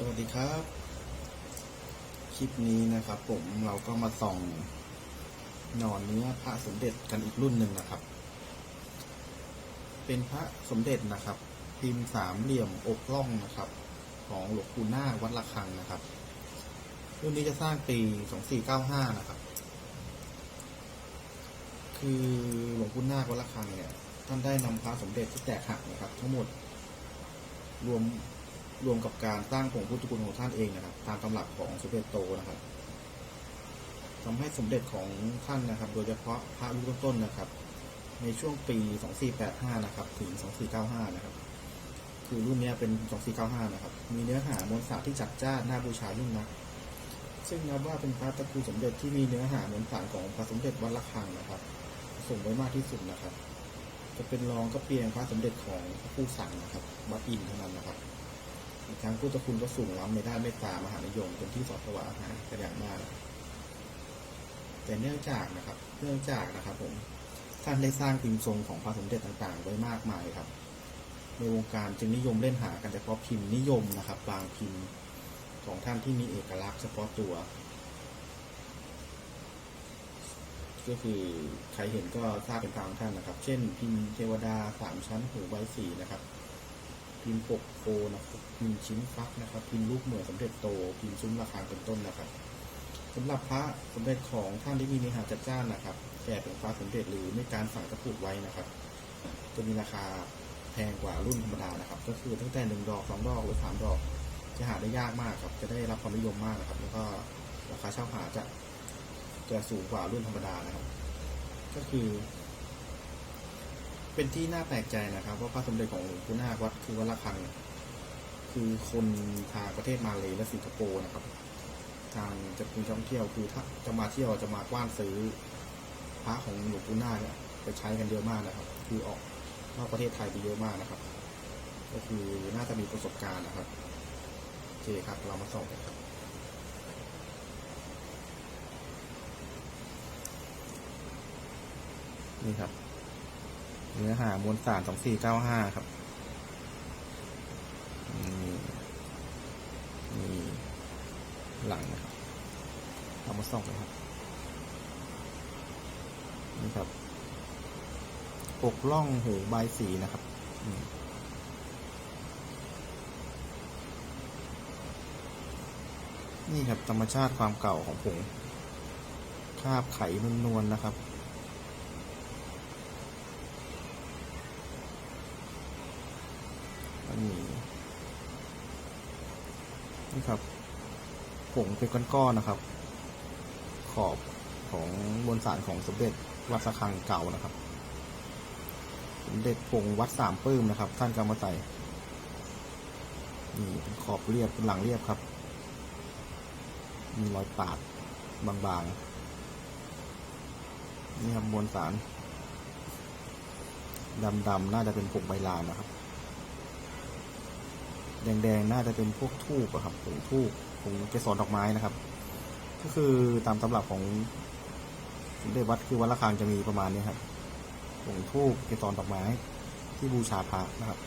สวัสดีครับ คลิปนี้นะครับผมเราก็มาส่องหนอนเนื้อพระสมเด็จกันอีกรุ่นหนึ่งนะครับ เป็นพระสมเด็จนะครับ พิมพ์สามเหลี่ยมอกล่องนะครับ ของหลวงปู่นาวัดระฆังนะครับ รุ่นนี้จะสร้างปี2495นะครับ คือหลวงปู่นาวัดระฆังเนี่ยท่านได้นำพระสมเด็จที่แตกหักนะครับ ทั้งหมดรวม รวมกับการสร้างผงพุทธคุณของท่านเองนะครับ ตามตำรับของสมเด็จโตนะครับทำให้สมเด็จของท่านนะครับ โดยเฉพาะพระรุ่นต้นนะครับ ในช่วงปี 2485 นะครับ ถึง 2495 นะครับ คือรุ่นเนี้ยเป็น 2495 นะครับ มีเนื้อหามวลสารที่จัดจ้านน่าบูชายิ่งนักซึ่งนับว่าเป็นพระตระกูลสมเด็จที่มีเนื้อหามวลสารของพระสมเด็จวัดระฆังนะครับส่งไว้มากที่สุดนะครับ จะเป็นรองก็เพียงพระสมเด็จของพระผู้สั่งนะครับวัดอินเท่านั้นนะครับ อีกทั้งพุทธคุณก็สูงล้ำในด้านเมตตามหานิยมเป็นที่สอดสวาหากันอย่างมาก แต่เนื่องจากนะครับ เนื่องจากนะครับ ผมท่านได้สร้างพิมพ์ทรงของพระสมเด็จต่างๆ ไว้มากมายครับ ในวงการจึงนิยมเล่นหากันเฉพาะพิมพ์นิยมนะครับ บางพิมพ์ของท่านที่มีเอกลักษณ์เฉพาะตัว ก็คือใครเห็นก็ทราบเป็นทางท่านนะครับ เช่น พิมพ์เทวดาสามชั้นหูใบสีนะครับ พิมพ์ปกโพนะครับพิมพ์ชิ้นฟักนะครับ พิมพ์ลูกเหมือนสมเด็จโต พิมพ์ซุ้มระฆังเป็นต้นนะครับสำหรับพระสมเด็จของท่านที่มีเนื้อหาจัดจ้านนะครับแก่เป็นพระสมเด็จหรือไม่การฝังตะกุดไว้นะครับจะมีราคาแพงกว่ารุ่นธรรมดานะครับ ก็คือตั้งแต่หนึ่งดอกสองดอกหรือสามดอกจะหาได้ยากมากครับ จะได้รับความนิยมมากนะครับ แล้วก็ราคาเช่าหาจะจะสูงกว่ารุ่นธรรมดานะครับ ก็คือ เป็นที่น่าแปลกใจนะครับ ว่าพระสมเด็จของหลวงปู่นาควัดคือวัดระฆังคือคนทางประเทศมาเลและสิงคโปร์นะครับ ทางจะคุณท่องเที่ยวคือถ้าจะมาเที่ยวจะมากว้านซื้อพระของหลวงปู่นาคเนี่ยไปใช้กันเยอะมากนะครับ คือออกนอกประเทศไทยไปเยอะมากนะครับ ก็คือน่าจะมีประสบการณ์นะครับโอเคครับ เรามาส่องกันครับนี่ครับ เนื้อหามวลสารสองสี่เก้าห้าครับนี่นี่หลังนะครับ เอามาส่องกันครับ นี่ครับปกล่องหูใบสีนะครับนี่ครับธรรมชาติความเก่าของผงคาบไขนวลๆนะครับ อันนี้นี่ครับผงเป็นก้อนๆนะครับ ขอบของบนสารของสมเด็จวัดสะคังเก่านะครับ สมเด็จผงวัดสามปื้มนะครับ ท่านก็เอามาใส่นี่เป็นขอบเรียบเป็นหลังเรียบครับ มีรอยปาดบางๆ นี่ครับมวลสารดำๆน่าจะเป็นผงใบลานนะครับ แดงๆ น่าจะเป็นพวกทูบอะครับผงทูบผงเกสรดอกไม้นะครับ ก็คือตามตำรับของสมเด็จวัดคือวัดละฆังจะมีประมาณนี้ครับผงทูบเกสรดอกไม้ที่บูชาพระนะครับ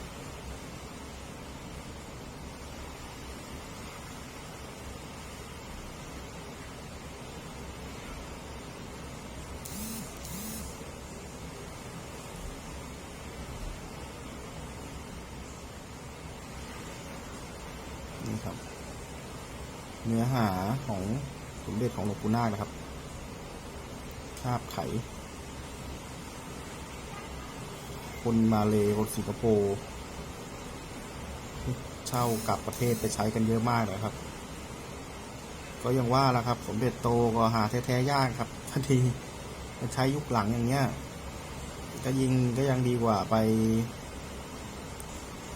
นี่ครับ เนื้อหาของสมเด็จของหลวงปู่นาคนะครับคาบไข คนมาเลคนสิงคโปร์เช่ากลับประเทศไปใช้กันเยอะมากเลยครับ ก็ยังว่าละครับ สมเด็จโตก็หาแท้ๆยากครับทันทีมาใช้ยุคหลังอย่างเงี้ยก็ยิงก็ยังดีกว่าไป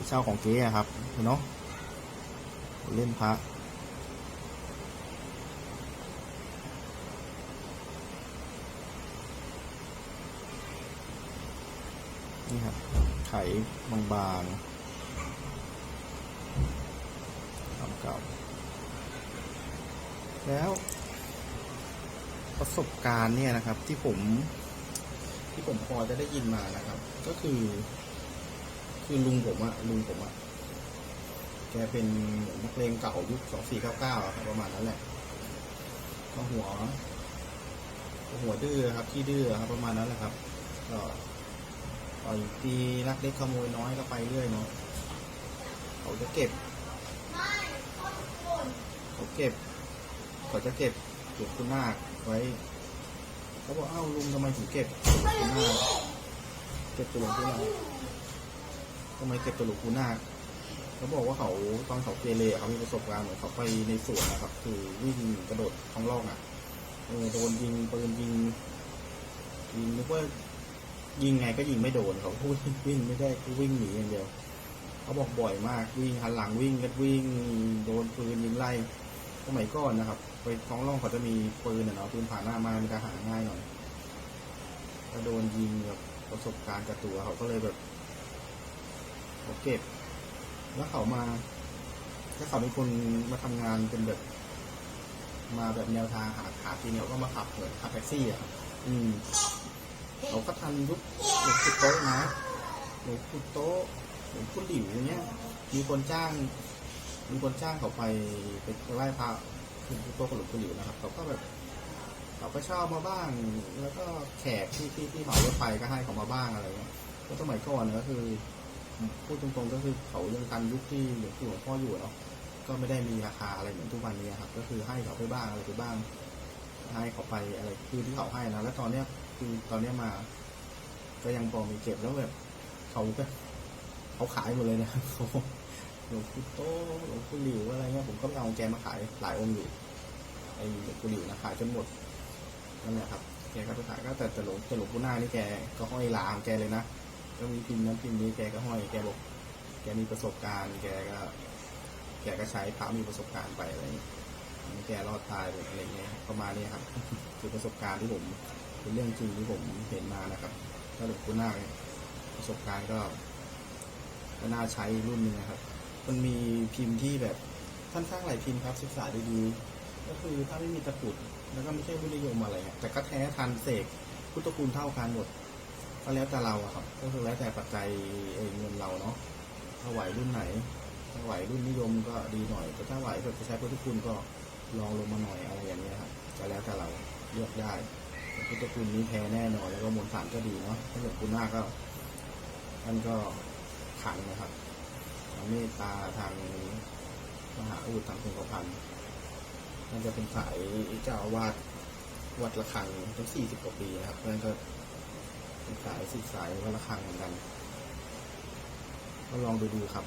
เช่าของเก๊ะครับเนาะเล่นพระ นี่ครับ ไขบางๆทำเก่า แล้วประสบการณ์เนี่ยนะครับที่ผม ที่ผมพอจะได้ยินมานะครับ ก็คือ คือลุงผมอะลุงผมอะแกเป็นนักเลงเก่ายุคสองสี่เก้าเก้าครับประมาณนั้นแหละก็หัวหัวดื้อครับที่ดื้อครับประมาณนั้นแหละครับ ก็ ต่อยตีรักเล็กขโมยน้อยก็ไปเรื่อยเนาะเขาจะเก็บเขาเก็บเขาจะเก็บหลวงคุณนาคไว้เขาบอกเอ้าลุงทำไมถึงเก็บคุณนาคเก็บตัวลวงคุณนาคทำไมเก็บตัวลวงคุณนาคเขาบอกว่าเขาตอนเขาเกเรเขามีประสบการณ์เหมือนเขาไปในสวนนะครับ คือวิ่งกระโดดท้องร่องอะเออโดนยิงปืนยิงยิงนึกว่า ยิงไงก็ยิงไม่โดนเขาพูดวิ่งไม่ได้วิ่งหนีอย่างเดียวเขาบอกบ่อยมากวิ่งหันหลังวิ่งก็วิ่งโดนปืนยิงไล่สมัยก่อนนะครับ ไปท้องร่องเขาจะมีปืนเนาะปืนผ่านหน้ามามันจะหาง่ายหน่อยก็โดนยิงแบบประสบการณ์กับตัวเขาก็เลยแบบเขาเก็บ แล้วเขามาถ้าเขาเป็นคนมาทำงานเป็นแบบ มาแบบแนวทางหาขาทีเนี่ยก็มาขับเหมือนขับแท็กซี่อะ อืม เขาก็ทันยุคหลวงปู่โต๊ะนะหลวงปู่โต๊ะหลวงปู่หลิวเนี้ยมีคนจ้าง มีคนจ้างเขาไปไปไหว้พระหลวงปู่โต๊ะกับหลวงปู่หลิวนะครับเขาก็แบบเขาก็เช่ามาบ้าง แล้วก็แขกที่ที่ที่เหมารถไฟก็ให้เขามาบ้างอะไรเงี้ยก็สมัยก่อนเนี่ยก็คือพูดตรงๆก็คือเขายังทันยุคที่หลวงปู่หลวงพ่ออยู่เนาะก็ไม่ได้มีราคาอะไรเหมือนทุกวันนี้ครับ ก็คือให้เขาไปบ้างอะไรไปบ้าง ให้เขาไปอะไรคือที่เขาให้นะแล้วตอนเนี้ย คือตอนนี้มา ก็ยังพอมีเก็บแล้วแบบเขาก็เขาขายหมดเลยนะเขาหลวงปู่โตหลวงปู่หลิวอะไรเงี้ยผมก็เอาแกมาขายหลายองค์อยู่ไอ้หลวงปู่หลิวนะขายจนหมดนั่นแหละครับแกก็ไปขายก็แต่แต่หลวงแต่หลวงปู่หน้านี่แกก็ห้อยลาของแกเลยนะก็มีพิมพ์นั้นพิมพ์นี้แกก็ห้อยแกบอกแกมีประสบการณ์ แกก็ แกก็ใช้พระมีประสบการณ์ไปอะไรอย่างเงี้ยแกรอดตายอะไรเงี้ยประมาณนี้ครับ คือประสบการณ์ที่ผม เป็นเรื่องจริงที่ผมเห็นมานะครับถ้าหลวงปู่นาคเลยประสบการณ์ก็ก็น่าใช้รุ่นนึงนะครับ มันมีพิมพ์ที่แบบค่อนข้างหลายพิมพ์ครับศึกษาดีๆก็คือถ้าไม่มีตะกุดแล้วก็ไม่ใช่พุทธนิยมอะไรแต่ก็แท้ทันเสกพุทธคุณเท่ากันหมดก็แล้วแต่เราครับ ก็คือแล้วแต่ปัจจัยเงินเราเนาะถ้าไหวรุ่นไหนถ้าไหวรุ่นนิยมก็ดีหน่อยแต่ถ้าไหวแบบจะใช้พุทธคุณก็ลองลงมาหน่อยอะไรอย่างเงี้ยครับก็แล้วแต่เราเลือกได้ พุทธคุณนี้แท้แน่นอนแล้วก็มวลสารก็ดีเนาะถ้าเกิดคุณหน้าก็ท่านก็ขังนะครับทางเมตตาทางมหาอุดทางคงกระพันท่านจะเป็นสายเจ้าอาวาสวัดระฆังตั้งสี่สิบกว่าปีนะครับนั่นก็เป็นสายสิบสายวัดระฆังเหมือนกัน ก็ลองดูดูครับ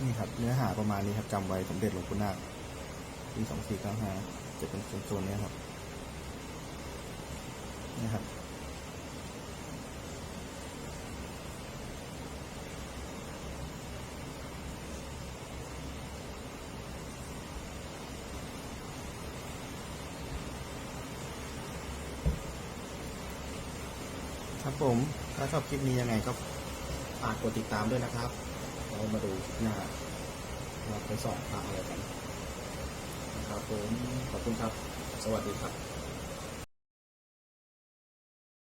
นี่ครับ เนื้อหาประมาณนี้ครับจำไว้สมเด็จหลวงปู่นาคปีสองสี่เก้าห้าจะเป็นโซนๆเนี้ยครับ ครับครับผม ถ้าชอบคลิปนี้ยังไงก็ฝากกดติดตามด้วยนะครับ เรามาดูหน้าเราไปสอนพระอะไรกันนะครับผม ขอบคุณครับ สวัสดีครับ